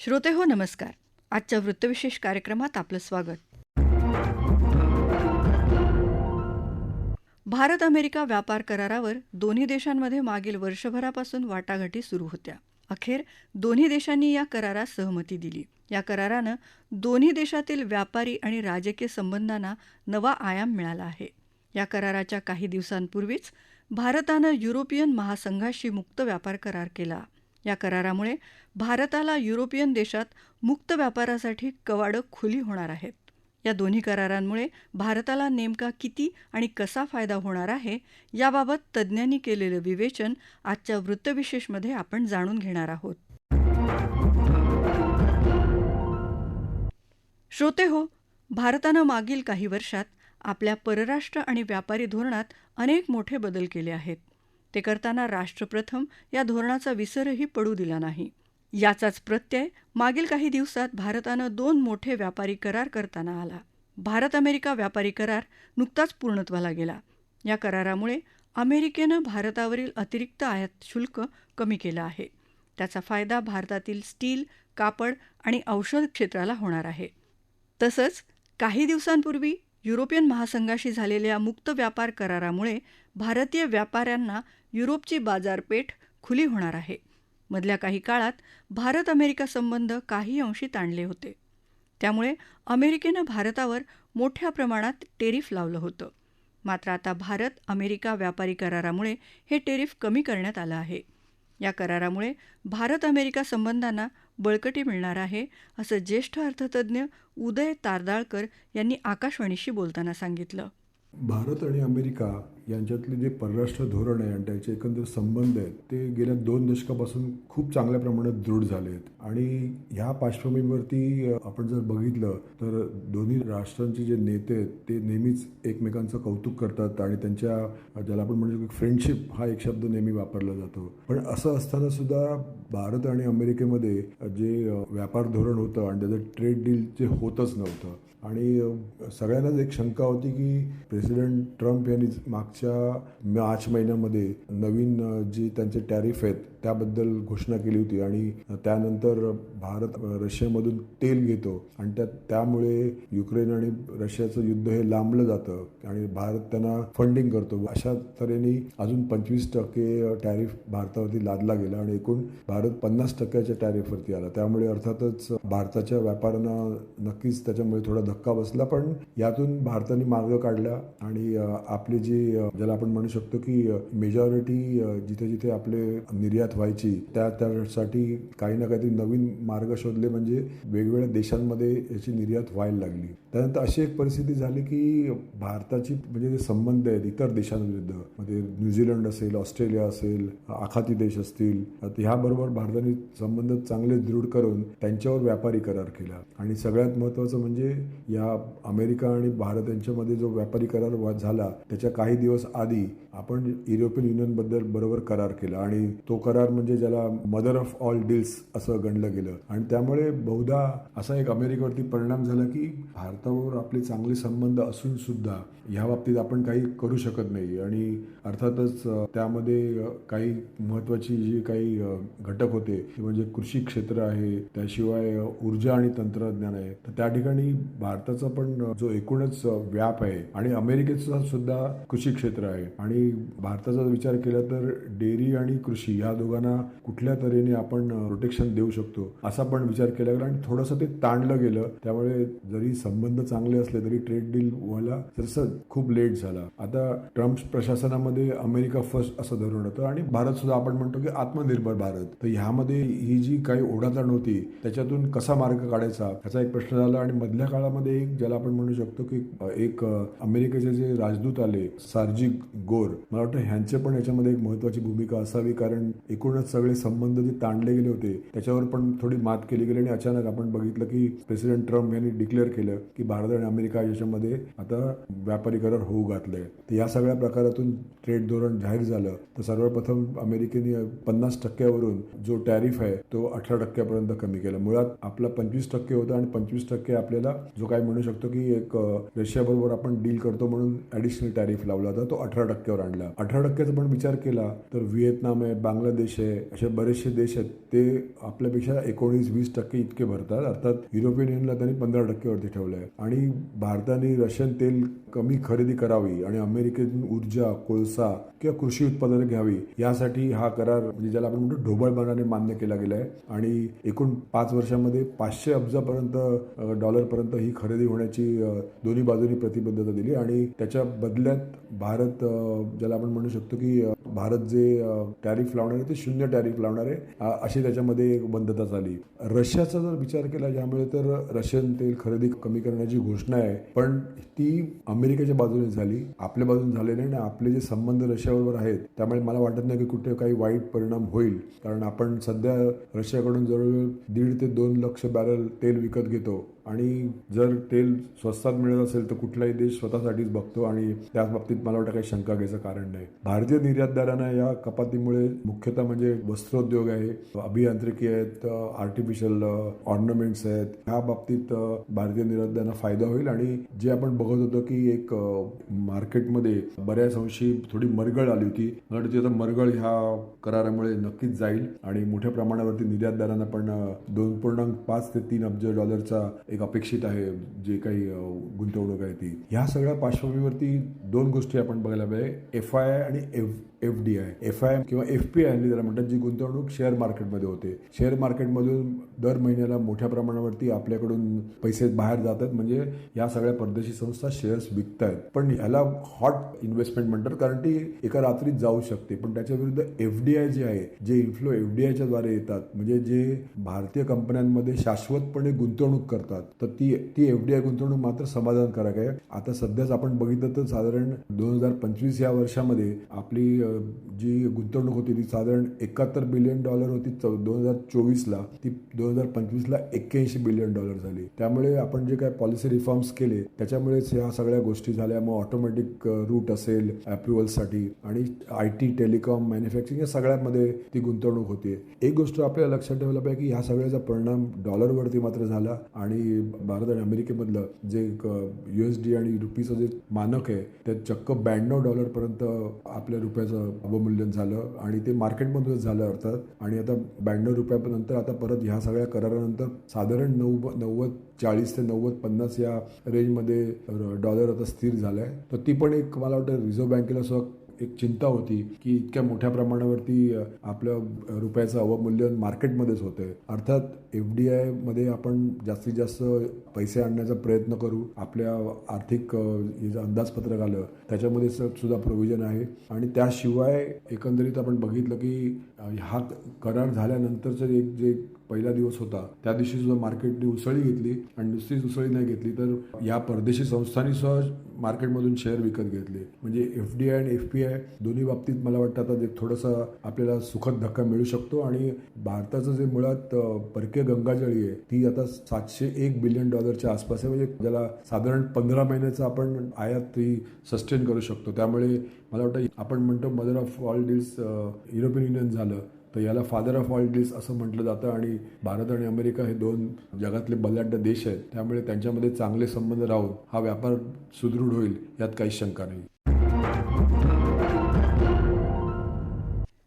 श्रोते हो नमस्कार. आजच्या वृत्तविशेष कार्यक्रमात आपलं स्वागत. भारत अमेरिका व्यापार करारावर दोन्ही देशांमध्ये मागील वर्षभरापासून वाटाघाटी सुरू होत्या. अखेर दोन्ही देशांनी या करारास सहमती दिली. या करारानं दोन्ही देशातील व्यापारी आणि राजकीय संबंधांना नवा आयाम मिळाला आहे. या कराराच्या काही दिवसांपूर्वीच भारतानं युरोपियन महासंघाशी मुक्त व्यापार करार केला. या करारामुळे भारताला युरोपियन देशात मुक्त व्यापारासाठी कवाडं खुली होणार आहेत. या दोन्ही करारांमुळे भारताला नेमका किती आणि कसा फायदा होणार आहे याबाबत तज्ज्ञांनी केलेलं विवेचन आजच्या वृत्तविशेषमध्ये आपण जाणून घेणार आहोत. श्रोते हो भारतानं मागील काही वर्षात आपल्या परराष्ट्र आणि व्यापारी धोरणात अनेक मोठे बदल केले आहेत. ते करताना राष्ट्रप्रथम या धोरणाचा विसरही पडू दिला नाही. याचाच प्रत्यय मागील काही दिवसात भारतानं दोन मोठे व्यापारी करार करताना आला. भारत अमेरिका व्यापारी करार नुकताच पूर्णत्वाला गेला. या करारामुळे अमेरिकेनं भारतावरील अतिरिक्त आयात शुल्क कमी केलं आहे. त्याचा फायदा भारतातील स्टील कापड आणि औषध क्षेत्राला होणार आहे. तसंच काही दिवसांपूर्वी युरोपियन महासंघाशी झालेल्या मुक्त व्यापार करारामुळे भारतीय व्यापाऱ्यांना युरोपची बाजारपेठ खुली होणार आहे. मधल्या काही काळात भारत अमेरिका संबंध काही अंशी ताणले होते. त्यामुळे अमेरिकेनं भारतावर मोठ्या प्रमाणात टेरिफ लावलं होतं. मात्र आता भारत अमेरिका व्यापारी करारामुळे हे टेरिफ कमी करण्यात आलं आहे. या करारामुळे भारत अमेरिका संबंधांना बळकटी मिळणार आहे असं ज्येष्ठ अर्थतज्ज्ञ उदय तारदाळकर यांनी आकाशवाणीशी बोलताना सांगितलं. भारत आणि अमेरिका यांच्यातले जे परराष्ट्र धोरण आहे आणि त्याचे एकंदर संबंध आहेत ते गेल्या दोन दशकापासून खूप चांगल्या प्रमाणात दृढ झाले आहेत. आणि ह्या पार्श्वभूमीवरती आपण जर बघितलं तर दोन्ही राष्ट्रांचे जे नेते आहेत ते नेहमीच एकमेकांचं कौतुक करतात आणि त्यांच्या ज्याला आपण म्हणू शकतो फ्रेंडशिप हा एक शब्द नेहमी वापरला जातो. पण असं असताना सुद्धा भारत आणि अमेरिकेमध्ये जे व्यापार धोरण होतं आणि त्याचं ट्रेड डील जे होतच नव्हतं. आणि सगळ्यांनाच एक शंका होती की प्रेसिडेंट ट्रम्प यांनी मागच्या मार्च महिन्यामध्ये नवीन जी त्यांचे टॅरिफ आहेत त्याबद्दल घोषणा केली होती आणि त्यानंतर भारत रशियामधून तेल घेतो आणि त्या त्यामुळे युक्रेन आणि रशियाचं युद्ध हे लांबलं जातं आणि भारत त्यांना फंडिंग करतो. अशा तऱ्हेने अजून पंचवीस टक्के टॅरिफ भारतावरती लादला गेला आणि एकूण भारत पन्नास टक्क्याच्या टॅरिफवरती आला. त्यामुळे अर्थातच भारताच्या व्यापाऱ्यांना नक्कीच त्याच्यामुळे थोडा धक्का बसला पण यातून भारताने मार्ग काढला आणि आपली जी ज्याला आपण म्हणू शकतो की मेजॉरिटी जिथे जिथे आपले निर्यात व्हायची. त्या त्यासाठी काही ना काहीतरी नवीन मार्ग शोधले म्हणजे वेगवेगळ्या देशांमध्ये याची निर्यात व्हायला लागली. त्यानंतर अशी एक परिस्थिती झाली की भारताची म्हणजे जे संबंध आहेत इतर देशांविरुद्ध म्हणजे न्यूझीलंड असेल ऑस्ट्रेलिया असेल आखाती देश असतील ह्याबरोबर भारताने संबंध चांगले दृढ करून त्यांच्यावर व्यापारी करार केला. आणि सगळ्यात महत्त्वाचं म्हणजे या अमेरिका आणि भारत यांच्यामध्ये जो व्यापारी करार झाला त्याच्या काही दिवस आधी आपण युरोपियन युनियनबद्दल बरोबर करार केला. आणि तो करार म्हणजे ज्याला मदर ऑफ ऑल डील्स असं गणलं गेलं. आणि त्यामुळे बहुधा असा एक अमेरिकेवरती परिणाम झाला की भारत भारताबरोबर आपले चांगले संबंध असून सुद्धा ह्या बाबतीत आपण काही करू शकत नाही. आणि अर्थातच त्यामध्ये काही महत्त्वाची जी काही घटक होते ते म्हणजे कृषी क्षेत्र आहे त्याशिवाय ऊर्जा आणि तंत्रज्ञान आहे. तर त्या ठिकाणी भारताचा पण जो एकूणच व्याप आहे आणि अमेरिकेचा सुद्धा कृषी क्षेत्र आहे. आणि भारताचा विचार केला तर डेअरी आणि कृषी या दोघांना कुठल्या तऱ्हेने आपण प्रोटेक्शन देऊ शकतो असा पण विचार केला गेला आणि थोडंसं ते ताणलं गेलं. त्यामुळे जरी संबंध चांगले असले तरी ट्रेड डील व्हायला तसं खूप लेट झाला. आता ट्रम्प प्रशासनामध्ये अमेरिका फर्स्ट असं धोरण होतं आणि भारत सुद्धा आपण म्हणतो की आत्मनिर्भर भारत. तर ह्यामध्ये ही जी काही ओढाताण होती त्याच्यातून कसा मार्ग काढायचा त्याचा एक प्रश्न झाला आणि मधल्या काळामध्ये एक ज्याला आपण म्हणू शकतो की एक अमेरिकेचे जे राजदूत आले सार्जिक गोर मला वाटतं ह्यांचे पण याच्यामध्ये एक महत्वाची भूमिका असावी कारण एकूणच सगळे संबंध जे ताणले गेले होते त्याच्यावर पण थोडी मात केली गेली आणि अचानक आपण बघितलं की प्रेसिडेंट ट्रम्प यांनी डिक्लेअर केलं की भारत आणि अमेरिका याच्यामध्ये आता व्यापारी करार होऊ घातले तर या सगळ्या प्रकारातून ट्रेड धोरण जाहीर झालं तर सर्वप्रथम अमेरिकेने पन्नास टक्क्यावरून जो टॅरिफ आहे तो अठरा टक्क्यापर्यंत कमी केला. मुळात आपला पंचवीस टक्के होता आणि पंचवीस टक्के आपल्याला जो काय म्हणू शकतो की एक रशियाबरोबर आपण डील करतो म्हणून ॲडिशनल टॅरिफ लावला होता तो अठरा टक्क्यावर आणला. अठरा टक्क्याचा पण विचार केला तर व्हिएतनाम आहे बांगलादेश आहे असे बरेचसे देश आहेत ते आपल्यापेक्षा एकोणीस वीस टक्के इतके भरतात. अर्थात युरोपियन युनियनला त्यांनी पंधरा टक्क्यावरती ठेवलं आहे आणि भारताने रशियन तेल कमी खरेदी करावी आणि अमेरिकेतून ऊर्जा कोळसा किंवा कृषी उत्पादनं घ्यावी यासाठी हा करार म्हणजे ज्याला आपण म्हणतो ढोबळपणाने मान्य केला गेला आहे आणि एकूण पाच वर्षामध्ये पाचशे अब्जापर्यंत डॉलरपर्यंत ही खरेदी होण्याची दोन्ही बाजूनी प्रतिबद्धता दिली. आणि त्याच्या बदल्यात भारत ज्याला आपण म्हणू शकतो की भारत जे टॅरिफ लावणार आहे ते शून्य टॅरिफ लावणार आहे अशी त्याच्यामध्ये एक बंधता झाली रशियाचा जर विचार केला ज्यामुळे तर रशियन तेल खरेदी कमी करण्याची घोषणा आहे पण ती अमेरिकेच्या बाजूने झाली आपल्या बाजूने झालेली आणि आपले जे संबंध रशियाबरोबर आहेत. त्यामुळे मला वाटत नाही की कुठे काही वाईट परिणाम होईल. कारण आपण सध्या रशियाकडून जवळजवळ दीड ते दोन लक्ष बॅरल तेल विकत घेतो. आणि जर तेल स्वस्तात मिळत असेल तर कुठलाही देश स्वतःसाठीच बघतो आणि त्याच बाबतीत मला वाटतं काही शंका घ्यायचं कारण नाही. भारतीय निर्यातदारांना या कपातीमुळे मुख्यतः म्हणजे वस्त्रोद्योग आहे अभियांत्रिकी आहेत आर्टिफिशियल ऑर्नमेंट्स आहेत. ह्या बाबतीत भारतीय निर्यातदारांना फायदा होईल आणि जे आपण बघत होतो की एक मार्केटमध्ये बऱ्याच अंशी थोडी मरगळ आली होती. मला वाटतं आता मरगळ ह्या करारामुळे नक्कीच जाईल आणि मोठ्या प्रमाणावरती निर्यातदारांना पण दोन पूर्णांक पाच ते तीन अब्ज डॉलरचा एक अपेक्षित आहे जे काही गुंतवणूक आहे ती. ह्या सगळ्या पार्श्वभूमीवरती दोन गोष्टी आपण बघायला पाहिजे एफ आय आय आणि F F D I. F I किंवा एफ पी आय त्याला म्हणतात जी गुंतवणूक शेअर मार्केटमध्ये होते. शेअर मार्केटमधून दर महिन्याला मोठ्या प्रमाणावरती आपल्याकडून पैसे बाहेर जातात. म्हणजे या सगळ्या परदेशी संस्था शेअर्स विकतायत. पण याला हॉट इन्व्हेस्टमेंट म्हणतात कारण ती एका रात्रीत जाऊ शकते. पण त्याच्या विरुद्ध एफ डी आय जे आहे जे इन्फ्लो एफ डी आयच्या द्वारे येतात म्हणजे जे भारतीय कंपन्यांमध्ये शाश्वतपणे गुंतवणूक करतात तर ती ती एफ डी आय गुंतवणूक मात्र समाधानकारक आहे. आता सध्याच आपण बघितलं तर साधारण दोन हजार पंचवीस या वर्षामध्ये आपली जी गुंतवणूक होती ती साधारण एकाहत्तर बिलियन डॉलर होती दोन हजार चोवीसला. ती दोन हजार पंचवीसला एक्क्याऐंशी बिलियन डॉलर झाली. त्यामुळे आपण जे काय पॉलिसी रिफॉर्म्स केले त्याच्यामुळेच ह्या सगळ्या गोष्टी झाल्या. मग ऑटोमॅटिक रूट असेल अप्रुव्हलसाठी आणि आय टी टेलिकॉम मॅन्युफॅक्चरिंग या सगळ्यामध्ये ती गुंतवणूक होते एक गोष्ट आपल्याला लक्षात ठेवलं पाहिजे की ह्या सगळ्याचा परिणाम डॉलरवरती मात्र झाला आणि भारत आणि अमेरिकेमधलं जे यू एस डी आणि रुपीचं जे मानक आहे ते चक्क ब्याण्णव डॉलरपर्यंत आपल्या रुपयाचं अवमूल्यन झालं आणि ते मार्केटमधूनच झालं अर्थात. आणि आता ब्याण्णव रुपयानंतर आता परत ह्या सगळ्या करारानंतर साधारण नऊ नव्वद चाळीस ते नव्वद पन्नास या रेंजमध्ये डॉलर आता स्थिर झाला आहे तर ती पण एक मला वाटतं रिझर्व्ह बँकेला सुद्धा एक चिंता होती की इतक्या मोठ्या प्रमाणावरती आपल्या रुपयाचं अवमूल्यन मार्केटमध्येच होतं आहे अर्थात एफ डी आयमध्ये आपण जास्तीत जास्त पैसे आणण्याचा प्रयत्न करू आपल्या आर्थिक अंदाजपत्रक आलं त्याच्यामध्ये सुद्धा प्रोव्हिजन आहे. आणि त्याशिवाय एकंदरीत आपण बघितलं की हा करार झाल्यानंतरचं एक जे पहिला दिवस होता. त्या दिवशी सुद्धा मार्केटने उसळी घेतली आणि नुसतीच उसळी नाही घेतली तर या परदेशी संस्थांनी सुद्धा मार्केटमधून शेअर विकत घेतले. म्हणजे एफ डी आय आणि एफ पी आय दोन्ही बाबतीत मला वाटतं आता थोडासा थोडंसं आपल्याला सुखद धक्का मिळू शकतो आणि भारताचं जे मुळात परकीय गंगाजळी आहे ती आता सातशे एक बिलियन डॉलरच्या आसपास आहे. म्हणजे ज्याला साधारण पंधरा महिन्याचा आपण आयात ती सस्टेन करू शकतो. त्यामुळे मला वाटतं आपण म्हणतो mother of all deals European Union झालं. तर याला फादर ऑफ ऑल डील्स असं म्हटलं जातं आणि भारत आणि अमेरिका हे दोन जगातले बलाढ्य देश आहेत. त्यामुळे त्यांच्यामध्ये चांगले संबंध राहून हा व्यापार सुदृढ होईल यात काही शंका नाही.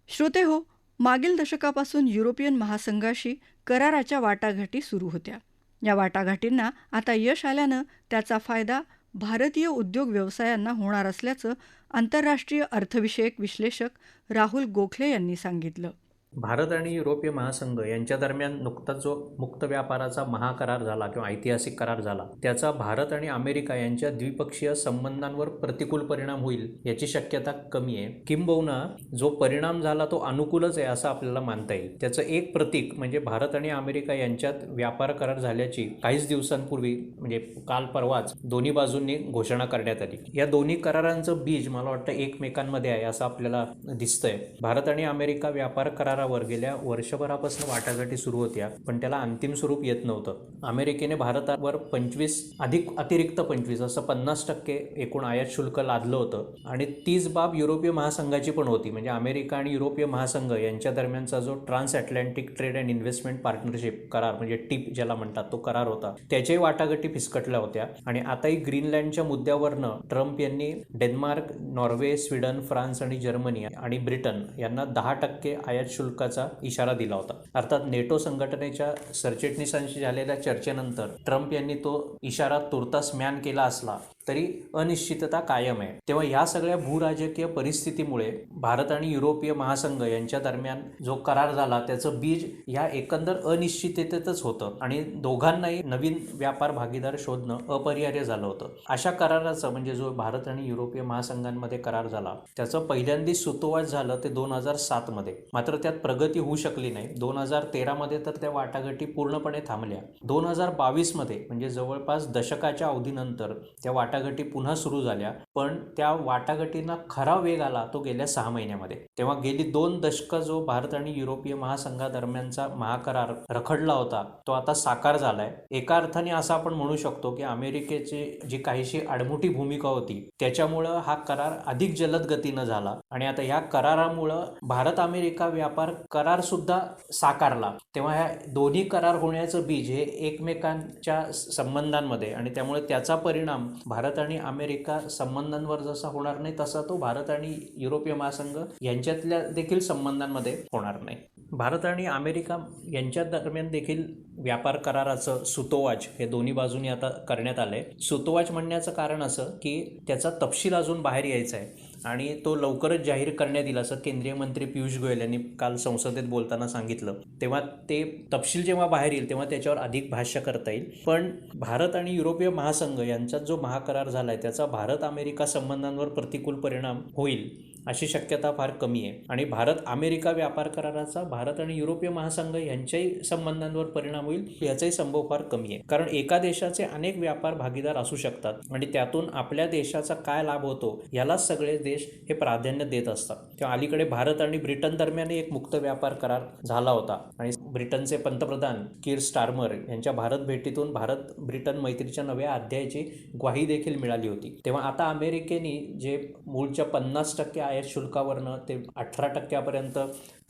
श्रोते हो मागील दशकापासून युरोपियन महासंघाशी कराराच्या वाटाघाटी सुरू होत्या. या वाटाघाटींना आता यश आल्यानं त्याचा फायदा भारतीय उद्योग व्यवसायांना होणार असल्याचं आंतरराष्ट्रीय अर्थविषयक विश्लेषक राहुल गोखले यांनी सांगितलं. भारत आणि युरोपीय महासंघ यांच्या दरम्यान नुकताच जो मुक्त व्यापाराचा महाकरार झाला किंवा ऐतिहासिक करार झाला त्याचा भारत आणि अमेरिका यांच्या द्विपक्षीय संबंधांवर प्रतिकूल परिणाम होईल याची शक्यता कमी आहे. किंबहुना जो परिणाम झाला तो अनुकूलच आहे असं आपल्याला मानता येईल. त्याचं एक प्रतीक म्हणजे भारत आणि अमेरिका यांच्यात व्यापार करार झाल्याची काहीच दिवसांपूर्वी म्हणजे काल परवाच दोन्ही बाजूंनी घोषणा करण्यात आली. या दोन्ही करारांचं बीज मला वाटतं एकमेकांमध्ये आहे असं आपल्याला दिसतंय. भारत आणि अमेरिका व्यापार करार करारावर गेल्या वर्षभरापासून वाटाघाटी सुरू होत्या पण त्याला अंतिम स्वरूप येत नव्हतं. अमेरिकेने भारतावर पंचवीस अधिक अतिरिक्त पंचवीस असं पन्नास टक्के एकूण आयात शुल्क लादलं होतं. आणि तीच बाब युरोपीय महासंघाची पण होती म्हणजे अमेरिका आणि युरोपीय महासंघ यांच्या दरम्यानचा जो trans Atlantic trade and investment partnership करार म्हणजे टीप ज्याला म्हणतात तो करार होता त्याच्याही वाटाघाटी फिसकटल्या होत्या. आणि आताही ग्रीनलँडच्या मुद्द्यावरनं ट्रम्प यांनी डेन्मार्क नॉर्वे स्वीडन फ्रान्स आणि जर्मनी आणि ब्रिटन यांना दहा टक्के आयात शुल्क शुल्काचा इशारा दिला होता. अर्थात नेटो संघटनेच्या सरचिटणीसांशी झालेल्या चर्चेनंतर ट्रम्प यांनी तो इशारा तुर्तास म्यान केला असला तरी अनिश्चितता कायम आहे. तेव्हा ह्या सगळ्या भूराजकीय परिस्थितीमुळे भारत आणि युरोपीय महासंघ यांच्या दरम्यान जो करार झाला त्याचं बीज ह्या एकंदर अनिश्चिततेतच होतं आणि दोघांनाही नवीन व्यापार भागीदार शोधणं अपरिहार्य झालं होतं. अशा कराराचं म्हणजे जो भारत आणि युरोपीय महासंघांमध्ये करार झाला त्याचं पहिल्यांदाच सुतोवाच झालं ते दोन हजार सातमध्ये मात्र त्यात प्रगती होऊ शकली नाही. दोन हजार तेरामध्ये तर त्या वाटाघाटी पूर्णपणे थांबल्या. दोन हजार बावीसमध्ये म्हणजे जवळपास दशकाच्या अवधीनंतर त्या वाटाघाटी पुन्हा सुरू झाल्या. पण त्या वाटाघाटींना खरा वेग आला तो गेल्या सहा महिन्यामध्ये. तेव्हा गेली दोन दशकं जो भारत आणि युरोपीय महासंघादरम्यानचा महाकरार रखडला होता तो आता साकार झालाय. एका अर्थाने असं आपण म्हणू शकतो की अमेरिकेची जी काहीशी आडमुठी भूमिका होती त्याच्यामुळं हा करार अधिक जलद गतीनं झाला. आणि आता ह्या करारामुळं भारत अमेरिका व्यापार करार सुद्धा साकारला. तेव्हा ह्या दोन्ही करार होण्याचं बीज हे एकमेकांच्या संबंधांमध्ये आणि त्यामुळे त्याचा परिणाम भारत आणि अमेरिका संबंध संबंधांवर जसा होणार नाही तसा तो भारत आणि युरोपीय महासंघ यांच्यातल्या देखील संबंधांमध्ये होणार नाही. भारत आणि अमेरिका यांच्या दरम्यान देखील व्यापार कराराचं सुतोवाच हे दोन्ही बाजूनी आता करण्यात आलं आहे सुतोवाच म्हणण्याचं कारण असं की त्याचा तपशील अजून बाहेर यायचा आहे आणि तो लवकरच जाहीर करण्यात येईल असं केंद्रीय मंत्री पियुष गोयल यांनी काल संसदेत बोलताना सांगितलं. तेव्हा ते तपशील जेव्हा बाहेर येईल तेव्हा त्याच्यावर अधिक भाष्य करता येईल. पण भारत आणि युरोपीय महासंघ यांच्यात जो महाकरार झाला आहे त्याचा भारत अमेरिका संबंधांवर प्रतिकूल परिणाम होईल. अशी शक्यता फार कमी आहे. आणि भारत अमेरिका व्यापार कराराचा भारत आणि युरोपीय महासंघ यांच्याही संबंधांवर परिणाम होईल याचाही संभव फार कमी आहे. कारण एका देशाचे अनेक व्यापार भागीदार असू शकतात आणि त्यातून आपल्या देशाचा काय लाभ होतो यालाच सगळे देश हे प्राधान्य देत असतात. तेव्हा अलीकडे भारत आणि ब्रिटन दरम्यान एक मुक्त व्यापार करार झाला होता. आणि ब्रिटनचे पंतप्रधान किर स्टार्मर यांच्या भारत भेटीतून भारत ब्रिटन मैत्रीच्या नव्या अध्यायाची ग्वाही देखील मिळाली होती. तेव्हा आता अमेरिकेने जे मूळच्या पन्नास टक्के आयात शुल्कावरनं ते अठरा टक्क्यापर्यंत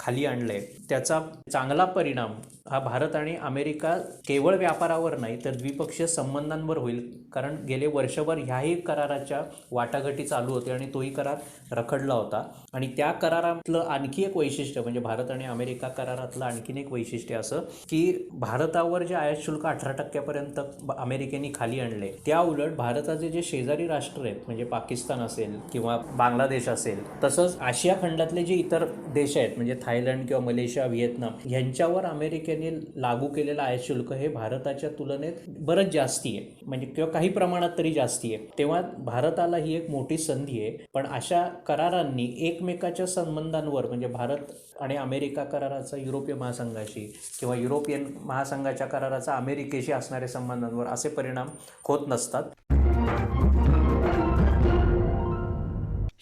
खाली आणले त्याचा चांगला परिणाम हा भारत आणि अमेरिका केवळ व्यापारावर नाही तर द्विपक्षीय संबंधांवर होईल. कारण गेले वर्षभर ह्याही कराराच्या वाटाघाटी चालू होते आणि तोही करार रखडला होता. आणि त्या करारातलं आणखी एक वैशिष्ट्य म्हणजे भारत आणि अमेरिका करारातलं आणखीन एक वैशिष्ट्य असं की भारतावर जे आयात शुल्क अठरा टक्क्यापर्यंत अमेरिकेने खाली आणले त्या उलट भारताचे जे शेजारी राष्ट्र आहेत म्हणजे पाकिस्तान असेल किंवा बांगलादेश असेल तसंच आशिया खंडातले जे इतर देश आहेत म्हणजे थायलंड किंवा मलेशिया व्हिएतनाम यांच्यावर अमेरिकेने लागू केलेलं आयात शुल्क हे भारताच्या तुलनेत बरंच जास्ती आहे. म्हणजे किंवा काही प्रमाणात तरी जास्ती आहे. तेव्हा भारताला ही एक मोठी संधी आहे. पण अशा करारांनी एकमेकाच्या संबंधांवर म्हणजे भारत आणि अमेरिका कराराचा युरोपीय महासंघाशी किंवा युरोपियन महासंघाच्या कराराचा अमेरिकेशी असणाऱ्या संबंधांवर असे परिणाम होत नसतात.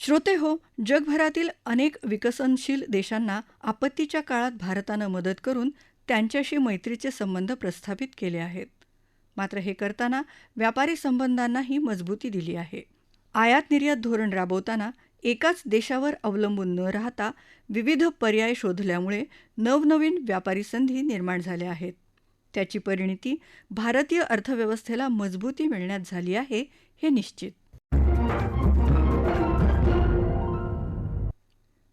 श्रोते हो जगभरातील अनेक विकसनशील देशांना आपत्तीच्या काळात भारतानं मदत करून त्यांच्याशी मैत्रीचे संबंध प्रस्थापित केले आहेत. मात्र हे करताना व्यापारी संबंधांनाही मजबूती दिली आहे. आयात निर्यात धोरण राबवताना एकाच देशावर अवलंबून न राहता विविध पर्याय शोधल्यामुळे नवनवीन व्यापारी संधी निर्माण झाल्या आहेत. त्याची परिणिती भारतीय अर्थव्यवस्थेला मजबूती मिळण्यात झाली आहे हे निश्चित.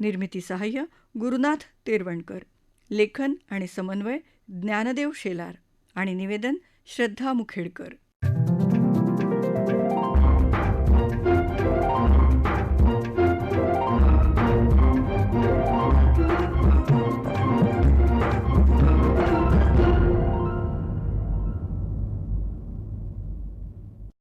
निर्मिती सहाय्य गुरुनाथ तेरवणकर. लेखन आणि समन्वय ज्ञानदेव शेलार आणि निवेदन श्रद्धा मुखेडकर.